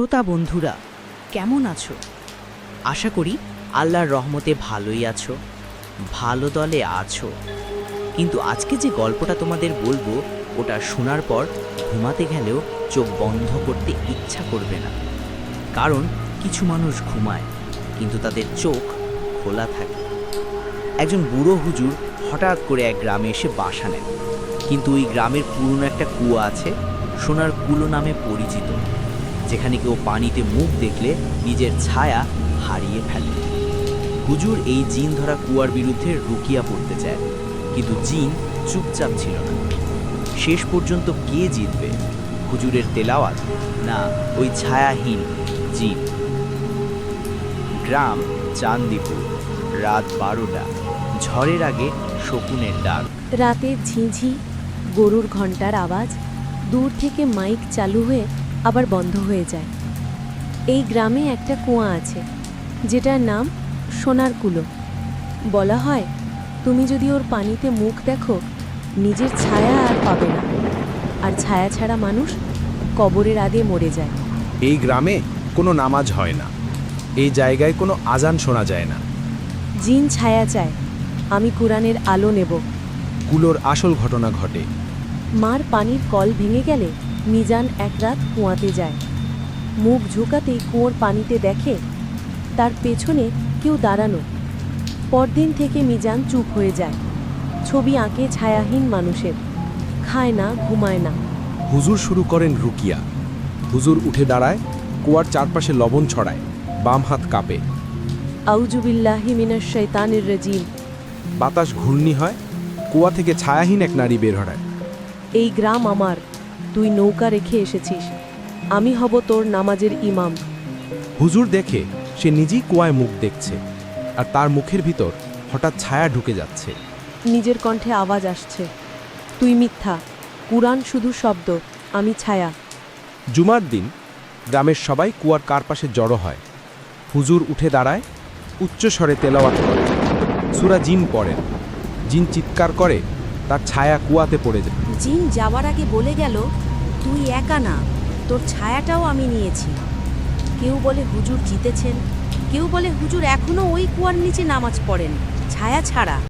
শ্রোতা বন্ধুরা, কেমন আছো? আশা করি আল্লাহর রহমতে ভালোই আছো, ভালো দলে আছো। কিন্তু আজকে যে গল্পটা তোমাদের বলব, ওটা শোনার পর ঘুমাতে গেলেও চোখ বন্ধ করতে ইচ্ছা করবে না। কারণ কিছু মানুষ ঘুমায়, কিন্তু তাদের চোখ খোলা থাকে। একজন বুড়ো হুজুর হঠাৎ করে এক গ্রামে এসে বাসা নেন। কিন্তু ওই গ্রামের পুরনো একটা কুয়া আছে, সোনার কুলো নামে পরিচিত। যেখানে কেউ পানিতে মুখ দেখলে নিজের ছায়া হারিয়ে ফেলে। হুজুর এই জিন ধরা কুয়ার বিরুদ্ধে রুকিয়া পড়তে চায়, কিন্তু জিন চুপচাপ ছিল না। শেষ পর্যন্ত কে জিতবে? হুজুরের তেলাওয়াত না ওই ছায়াহীন জিন? গ্রাম চান্দিপুর, রাত বারোটা। ঝড়ের আগে শকুনের ডাক। রাতে ঝিঁঝি, গরুর ঘণ্টার আওয়াজ, দূর থেকে মাইক চালু হয়ে আবার বন্ধ হয়ে যায়। এই গ্রামে একটা কুয়া আছে যেটার নাম সোনার কুলো। বলা হয় তুমি যদি ওর পানিতে মুখ দেখো নিজের ছায়া আর পাবে না। আর ছায়া ছাড়া মানুষ কবরের আগে মরে যায়। এই গ্রামে কোনো নামাজ হয় না। এই জায়গায় কোনো আজান শোনা যায় না। জিন ছায়া চায় আমি কোরআনের আলো নেব। কুলোর আসল ঘটনা ঘটে। মার পানির কল ভেঙে গেলে মিজান এক রাত কুয়াতে যায়। মুখ ঝুঁকাতেই কুয়োর পানিতে দেখে তার পেছনে কেউ দাঁড়ানো। পরদিন থেকে মিজান চুপ হয়ে যায়। ছবি আঁকে ছায়াহীন মানুষের। খায় না ঘুমায় না। হুজুর শুরু করেন রুকিয়া। হুজুর উঠে দাঁড়ায় কুয়ার চারপাশে লবণ ছড়ায় বাম হাত কাঁপে। আউজুবিল্লাহি মিনাশ শৈতানির রাজিম। বাতাস ঘূর্ণি হয় কুয়া থেকে ছায়াহীন এক নারী বের হয়। এই গ্রাম আমার। তুই নৌকা রেখে এসেছিস। আমি হব তোর নামাজের ইমাম। হুজুর দেখে সে নিজেই কুয়ায় মুখ দেখছে আর তার মুখের ভিতর হঠাৎ ছায়া ঢুকে যাচ্ছে। নিজের কণ্ঠে আওয়াজ আসছে তুই মিথ্যা কুরআন শুধু শব্দ আমি ছায়া। জুমার দিন গ্রামের সবাই কুয়ার কারপাশে জড়ো হয়। হুজুর উঠে দাঁড়ায় উচ্চস্বরে তেলাওয়াত করে। সুরা জিন পড়েন জিন চিৎকার করে তার ছায়া কুয়াতে পড়ে যায়। জিন যাওয়ার আগে বলে গেল, তুই একা না, তোর ছায়াটাও আমি নিয়েছি। কেউ বলে, হুজুর জিতেছেন। কেউ বলে, হুজুর এখনও ওই কুয়ার নিচে নামাজ পড়েন, ছায়া ছাড়া।